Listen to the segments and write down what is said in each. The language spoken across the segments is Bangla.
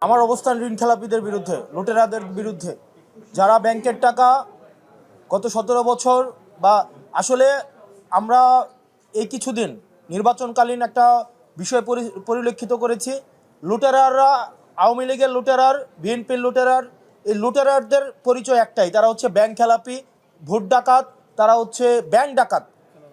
আমার অবস্থান ঋণ খেলাপিদের বিরুদ্ধে, লুটেরাদের বিরুদ্ধে। যারা ব্যাংকের টাকা গত সতেরো বছর বা আসলে আমরা এই কিছুদিন নির্বাচনকালীন একটা বিষয় পরি- পরিলক্ষিত করেছি। লুটেরাররা আওয়ামী লীগের লুটেরার, বিএনপির লুটেরার, এই লুটেরারদের পরিচয় একটাই, তারা হচ্ছে ব্যাংক খেলাপি, ভোট ডাকাত, তারা হচ্ছে ব্যাংক ডাকাত।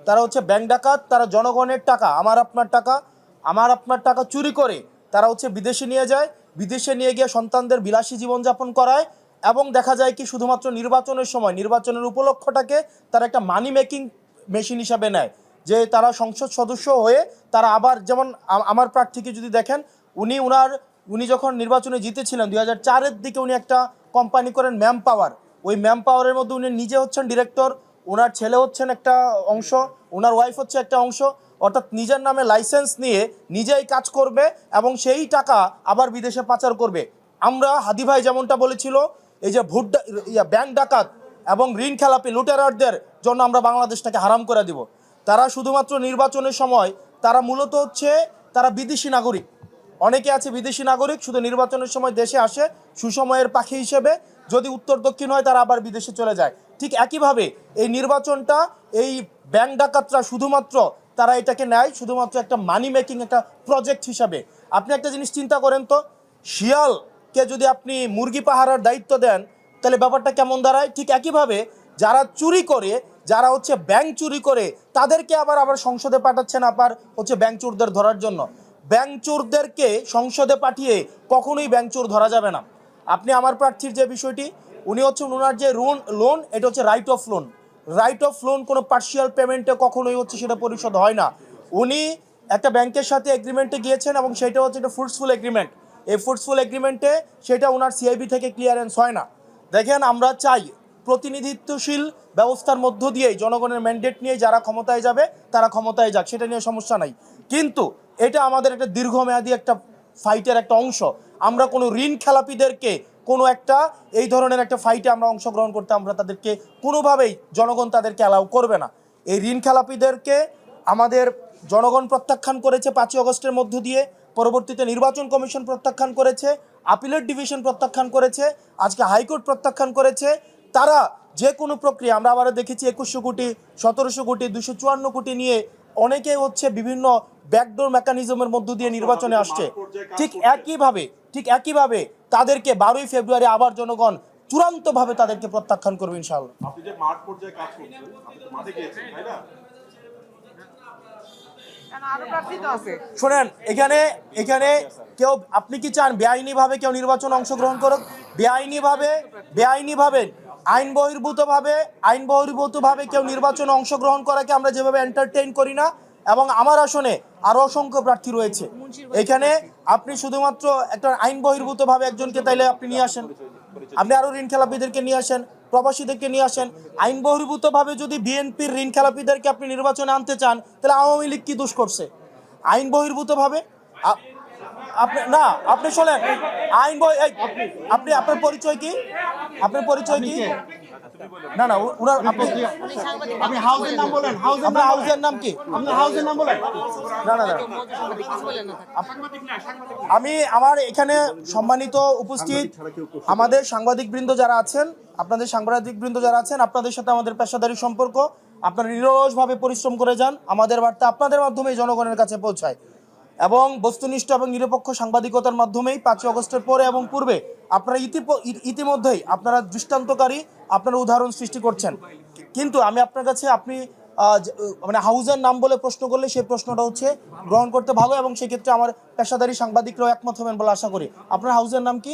তারা হচ্ছে ব্যাংক ডাকাত, তারা জনগণের টাকা, আমার আপনার টাকা, আমার আপনার টাকা চুরি করে তারা হচ্ছে বিদেশে নিয়ে যায়। বিদেশে নিয়ে গিয়ে সন্তানদের বিলাসী জীবনযাপন করায় এবং দেখা যায় কি শুধুমাত্র নির্বাচনের সময়, নির্বাচনের উপলক্ষটাকে তারা একটা মানি মেকিং মেশিন হিসাবে নেয়। যে তারা সংসদ সদস্য হয়ে তারা আবার যেমন আমার প্রার্থীকে যদি দেখেন, উনি উনার, উনি যখন নির্বাচনে জিতেছিলেন দুই হাজার চারের দিকে উনি একটা কোম্পানি করেন ম্যাম পাওয়ার ওই ম্যাম পাওয়ারের মধ্যে উনি নিজে হচ্ছেন ডিরেক্টর ওনার ছেলে হচ্ছেন একটা অংশ ওনার ওয়াইফ হচ্ছে একটা অংশ। অর্থাৎ নিজের নামে লাইসেন্স নিয়ে নিজেই কাজ করবে এবং সেই টাকা আবার বিদেশে পাচার করবে। আমরা হাদি ভাই যেমনটা বলেছিল এই যে ভোট ইয়া, ব্যাংক ডাকাত এবং ঋণ খেলাপি লুটেরারদের জন্য আমরা বাংলাদেশটাকে হারাম করে দিব। তারা শুধুমাত্র নির্বাচনের সময় তারা মূলত হচ্ছে তারা বিদেশি নাগরিক। অনেকে আছে বিদেশি নাগরিক শুধু নির্বাচনের সময় দেশে আসে সুসময়ের পাখি হিসেবে। যদি উত্তর দক্ষিণ হয় তারা আবার বিদেশে চলে যায়। ঠিক একইভাবে এই নির্বাচনটা এই ব্যাংক ডাকাতরা শুধুমাত্র তারা এটাকে নেয় শুধুমাত্র একটা মানি মেকিং একটা প্রজেক্ট হিসাবে। আপনি একটা জিনিস চিন্তা করেন তো, শিয়ালকে যদি আপনি মুরগি পাহারার দায়িত্ব দেন, তাহলে ব্যাপারটা কেমন দাঁড়ায়? ঠিক একইভাবে যারা চুরি করে, যারা হচ্ছে ব্যাংক চুরি করে, তাদেরকে আবার আবার সংসদে পাঠাচ্ছেন আবার হচ্ছে ব্যাংক চোরদের ধরার জন্য। ব্যাংক চোরদেরকে সংসদে পাঠিয়ে কখনোই ব্যাংক চোর ধরা যাবে না। আপনি আমার প্রার্থীর যে বিষয়টি, উনি হচ্ছে ওনার যে লোন লোন এটা হচ্ছে write off loan write off loan কোনো পার্সিয়াল পেমেন্টে কখনোই হচ্ছে সেটা পরিশোধ হয় না। উনি একটা ব্যাংকের সাথে এগ্রিমেন্টে গিয়েছেন এবং সেটা হচ্ছে একটা ফ্রুটসফুল এগ্রিমেন্ট এই ফ্রুটসফুল এগ্রিমেন্টে সেটা ওনার সিআইবি থেকে ক্লিয়ারেন্স হয় না। দেখেন, আমরা চাই প্রতিনিধিত্বশীল ব্যবস্থার মধ্য দিয়েই, জনগণের ম্যান্ডেট নিয়ে যারা ক্ষমতায় যাবে, তারা ক্ষমতায় যাক, সেটা নিয়ে সমস্যা নাই। কিন্তু এটা আমাদের একটা দীর্ঘমেয়াদী একটা ফাইটের একটা অংশ। আমরা কোনো ঋণ খেলাপিদেরকে কোনো একটা, এই ধরনের একটা ফাইটে আমরা অংশগ্রহণ করতে আমরা তাদেরকে কোনোভাবেই জনগণ তাদেরকে অ্যালাউ করবে না। এই ঋণ খেলাপিদেরকে আমাদের জনগণ প্রত্যাখ্যান করেছে পাঁচই অগস্টের মধ্য দিয়ে, পরবর্তীতে নির্বাচন কমিশন প্রত্যাখ্যান করেছে আপিলেট ডিভিশন প্রত্যাখ্যান করেছে, আজকে হাইকোর্ট প্রত্যাখ্যান করেছে। তারা যে কোনো প্রক্রিয়া, আমরা আবারও দেখেছি একুশশো কোটি, সতেরোশো কোটি, দুশো চুয়ান্ন কোটি নিয়ে অনেকে হচ্ছে বিভিন্ন ব্যাকডোর মেকানিজমের মধ্য দিয়ে নির্বাচনে আসছে। ঠিক একইভাবে ঠিক একইভাবে তাদেরকে বারোই ফেব্রুয়ারি আবার জনগণ চূড়ান্তভাবে তাদেরকে প্রত্যাখ্যান করবে ইনশাআল্লাহ। আপনি যে মাঠ পর্যায়ে কাজ করছেন আপনি তো মাঠে গিয়েছেন তাই না? কেন আরও প্রার্থী তো আছে? শোনেন এখানে এখানে কেউ আপনি কি চান বেআইনিভাবে কেউ নির্বাচন অংশগ্রহণ করুক? বেআইনিভাবে বেআইনিভাবে আইন বহির্ভূতভাবে আইন বহির্ভূতভাবে কেউ নির্বাচনে অংশগ্রহণ করাকে আমরা যেভাবে এন্টারটেইন করি না এবং আমার আসনে আরও অসংখ্য প্রার্থী রয়েছে। এখানে আপনি শুধুমাত্র একটা আইন বহির্ভূতভাবে একজনকে তাইলে আপনি নিয়ে আসেন। আপনি আরও ঋণ খেলাপিদেরকে নিয়ে আসেন, প্রবাসীদেরকে নিয়ে আসেন। আইন বহির্ভূতভাবে যদি বিএনপির ঋণ খেলাপিদেরকে আপনি নির্বাচনে আনতে চান, তাহলে আওয়ামী লীগ কি দোষ করছে? আইন বহির্ভূতভাবে আপনি না, আপনি শোনেন। আইন আপনি আপনার পরিচয় কি? আপনার পরিচয় কি? না না আপনি আপনি হাউসের নাম বলেন। হাউসের হাউসের নাম কি? আপনি হাউসের নাম বলেন। না না না। আমি আমার এখানে সম্মানিত উপস্থিত আমাদের সাংবাদিক বৃন্দ যারা আছেন আপনাদের সাংবাদিক বৃন্দ যারা আছেন আপনাদের সাথে আমাদের পেশাদারি সম্পর্ক আপনারা নিরলসভাবে পরিশ্রম করে যান আমাদের বার্তা আপনাদের মাধ্যমে জনগণের কাছে পৌঁছায়। এবং বস্তুনিষ্ঠ এবং নিরপেক্ষ সাংবাদিকতার মাধ্যমেই পাঁচই অগস্টের পরে এবং পূর্বে আপনারা ইতিমধ্যেই আপনারা দৃষ্টান্তকারী আপনারা উদাহরণ সৃষ্টি করছেন। কিন্তু আমি আপনার কাছে আপনি মানে হাউজের নাম বলে প্রশ্ন করলে সেই প্রশ্নটা হচ্ছে গ্রহণ করতে ভালো এবং সেক্ষেত্রে আমার পেশাদারী সাংবাদিকরাও একমত হবেন বলে আশা করি। আপনার হাউজের নাম কি?